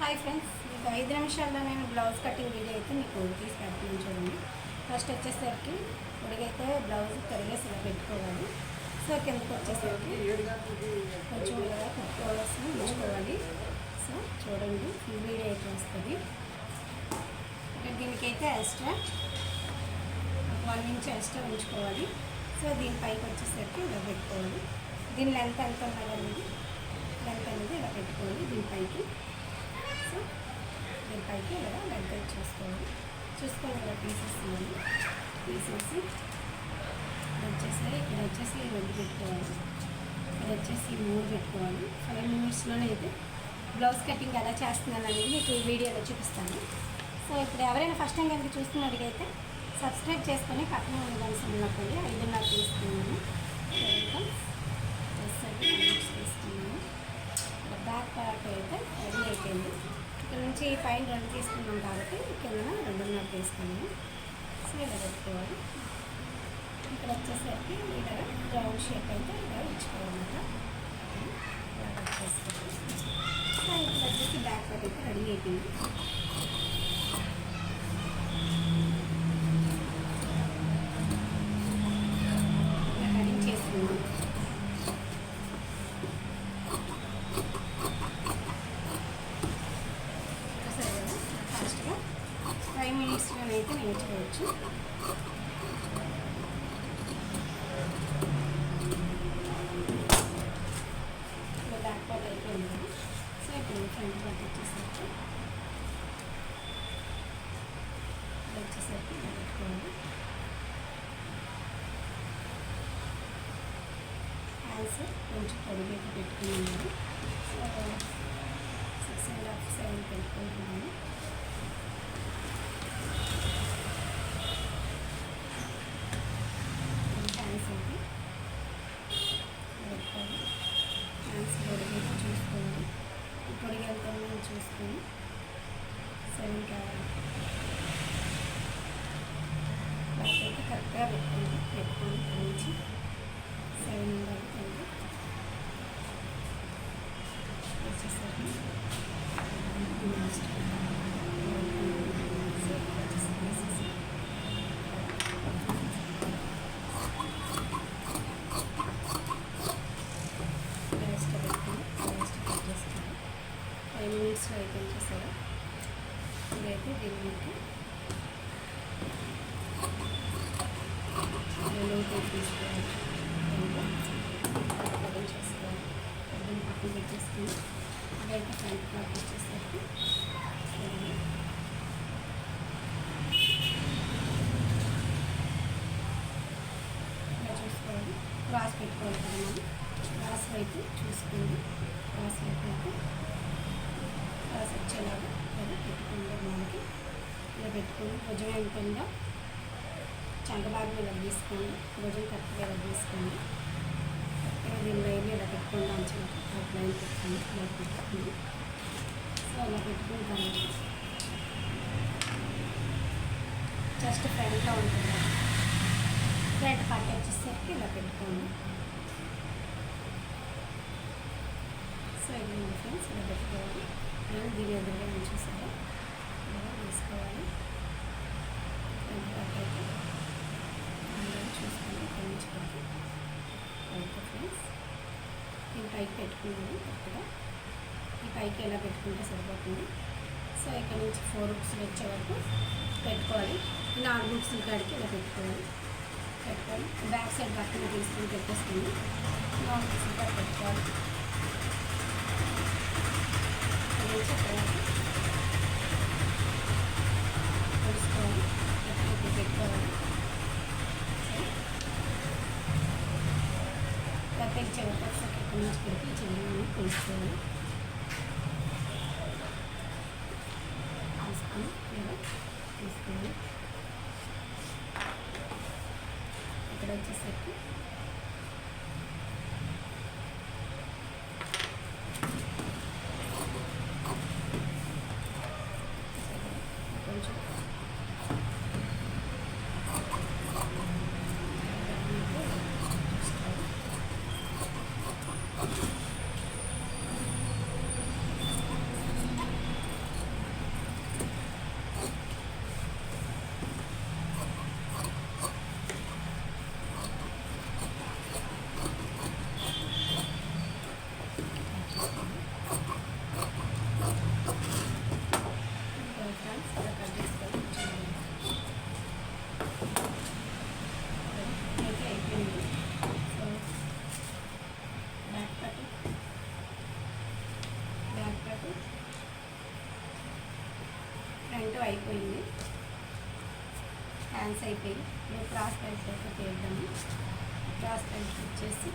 Hi friends మీకు ఐదు నిమిషాల్లో నేను బ్లౌజ్ కటింగ్ వీడియో అయితే మీకు తీసి పెడుతున్నాను చూడండి. ఫస్ట్ వచ్చేసరికి ఇప్పటికైతే బ్లౌజ్ కరిగేసి ఇలా పెట్టుకోవాలి. సో కిందకు వచ్చేసరికి కొంచెం ఇలా కుట్టుకోవాల్సి ఉంచుకోవాలి. సో చూడండి ఈ వీడియో అయితే వస్తుంది. దీనికైతే ఎక్స్ట్రా ఒక వన్ ఇంచ్ ఎక్స్ట్రా ఉంచుకోవాలి. సో దీనిపైకి వచ్చేసరికి ఇలా పెట్టుకోవాలి. దీని లెంత్ ఎంత ఉన్నది లెంత్ అనేది ఇలా పెట్టుకోవాలి దీనిపైకి సో దీనిపైకి ఇలా లెంత్ చూసుకోవాలి చూసుకొని ఇలా తీసేస్తున్నాను తీసేసి ఇది వచ్చేసి ఇక్కడ వచ్చేసి రెండు పెట్టుకోవాలి ఇక్కడ వచ్చేసి మూడు పెట్టుకోవాలి ఫైవ్ మినిట్స్లోనే అయితే బ్లౌజ్ కటింగ్ ఎలా చేస్తున్నాను అనేది మీకు ఈ వీడియోలో చూపిస్తాను సో ఇప్పుడు ఎవరైనా ఫస్ట్ టైం కనుక చూస్తున్నట్టుగైతే సబ్స్క్రైబ్ చేసుకొని పక్కన ఉండవలసి ఉన్నప్పుడు ఐదున్నర తీసుకున్నాను వెల్కమ్ తీసుకున్నాను బ్యాక్ పార్ట్ అయితే రెడీ అయిపోయింది ఇక్కడ నుంచి పైన రెండు తీసుకున్నాం కాబట్టి కింద రెండున్నర తీసుకున్నాము. సో ఇలా పెట్టుకోవాలి. ఇక్కడ వచ్చేసరికి ఇలా రౌండ్ షేప్ అయితే ఇలా ఉంచుకోవాలన్నమాట. ఇలా వచ్చేసరికి సో ఇక్కడ వచ్చేసి బ్యాక్ పట్టి రెడీ అయిపోయింది ఇలా కటింగ్ చేసుకున్నాం సరే కదా ఫాస్ట్గా ఫైవ్ మినిట్స్లోనైతే నేర్చుకోవచ్చు బ్యాక్ పార్ట్ అయిపోయింది. సో ఇప్పుడు ఫ్రంట్ పార్ట్ వచ్చేసరికి వచ్చేసరికి పెట్టుకోవాలి. హ్యాండ్స్ కొంచెం పొడిగైతే పెట్టుకున్నాను. So six and half seven పెట్టుకుంటున్నాను హ్యాండ్స్ అయితే పెట్టుకోవాలి హ్యాండ్స్ పొడిగైతే చూసుకోవాలి పొడిగా ఎంత ఉందో చూసుకొని సెవెన్ కావాలి అయితే కరెక్ట్గా పెట్టుకోండి పెట్టుకొని నుంచి సెవెన్ వరకు ఉంది వచ్చేసరికి లాస్ట్ లాస్ట్ పెట్టుకుని లాస్ట్ కట్ చేసుకోవాలి ఫైవ్ మినిట్స్లో అయిపోయింది చూసారా ఇదైతే దీనికి లోపల తీసుకోవాలి కటింగ్ చేసుకోవాలి కటింగ్ పక్కన పెట్టేసుకుని ఇదైతే ఫ్రంట్ పార్ట్ వచ్చేసరికి ఇలా చూసుకోవాలి క్రాస్ పెట్టుకోవాలి మనం. క్రాస్ వైపు చూసుకోండి. క్రాస్ వైపు అయితే క్రాస్ వచ్చేలాగా అది పెట్టుకుంటే మనకి. ఇలా పెట్టుకొని భుజం ఎంత చంద్రబాబు చంట ఇలా తీసుకోండి భుజం కరెక్ట్గా ఇలా తీసుకోండి కరెక్ట్గా దీని లైన్ ఇలా పెట్టుకోండి అంచు ఒక లైన్ పెట్టుకుని ఇలా పెట్టుకోండి. సో అలా పెట్టుకున్న తర్వాత జస్ట్ ఫ్రంట్లో ఉంటుంది. ఫ్రంట్ పార్ట్ వచ్చేసరికి ఇలా పెట్టుకోండి. సో ఇది ఉంది ఫ్రెండ్స్ ఇలా పెట్టుకోవాలి. నేను దీని ఎదురుగా నేను చూసాను ఇలా తీసుకోవాలి అయితే అందరూ చూసుకొని ఇక్కడ నుంచి ఓకే ఫ్రెండ్స్ నేను పైకి పెట్టుకున్నాను కరెక్ట్గా ఈ పైకి ఎలా పెట్టుకుంటే సరిపోతుంది? సో ఇక్కడ నుంచి ఫోర్ బుక్స్ వచ్చే వరకు పెట్టుకోవాలి. నాలుగు బుక్స్ కాడికి ఇలా పెట్టుకోవాలి. పెట్టుకొని బ్యాక్ సైడ్ పక్కన తీసుకొని పెట్టేస్తుంది నాలుగు బుక్స్ కాడ పెట్టుకోవాలి ఇక్కడ నుంచి అక్కడ వరకు తెలుసుకోవాలి ఎక్కడైతే పెట్టుకోవాలి లేకపోతే చివరి పక్కకి ఎక్కడి నుంచి పెట్టి చివరి తెలుసుకోవాలి తీసుకొని ఇలా తీసుకొని ఇక్కడ వచ్చేసరికి కొంచెం చూసుకోవాలి అయిపోయింది హ్యాండ్స్ అయిపోయి ఇప్పుడు క్రాస్ బెల్ట్ అయితే చేద్దాము క్రాస్ బెల్ట్ వచ్చేసి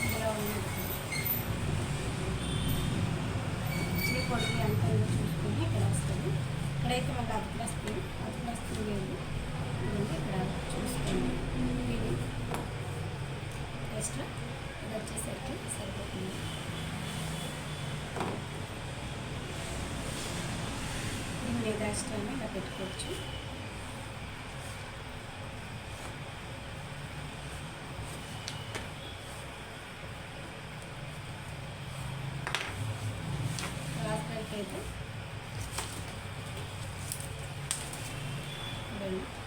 ఇందులో ఉన్నట్టు ఈ పొడిని ఎంత చూసుకుని ఇక్కడ వస్తుంది ఇక్కడైతే మాకు అదుపులు వస్తుంది అదుపులు వస్తుంది లేదు. ఇక్కడ చూసుకోండి. ఇది ఎక్స్ట్రా ఇది వచ్చేసరికి సరిపోతుంది దీని మీద ఇలా పెట్టుకోవచ్చు అయితే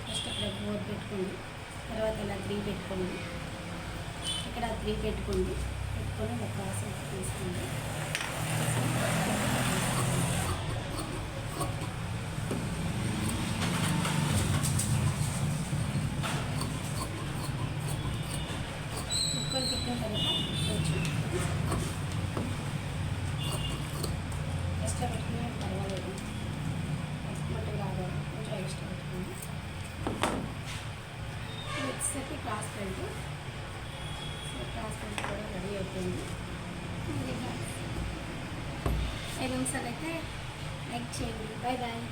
ఫస్ట్ అక్కడ ఫోర్ పెట్టుకోండి. తర్వాత ఇలా త్రీ పెట్టుకోండి. ఇక్కడ త్రీ పెట్టుకోండి. పెట్టుకొని ఒక క్లాస్ తీసుకోండి ముక్కలు తిప్పిన తర్వాత కొంచెం ఎక్స్ట్రా పెట్టుకునే పర్వాలేదు ఎక్స్పర్ట్ కాదు కొంచెం ఎక్స్ట్రా పెట్టుకోండి ఇది వచ్చేసరికి cross belt so cross belt కూడా రెడీ అయిపోయింది. ఐదు నిమిషాలు అయితే లైక్ చేయండి. Bye bye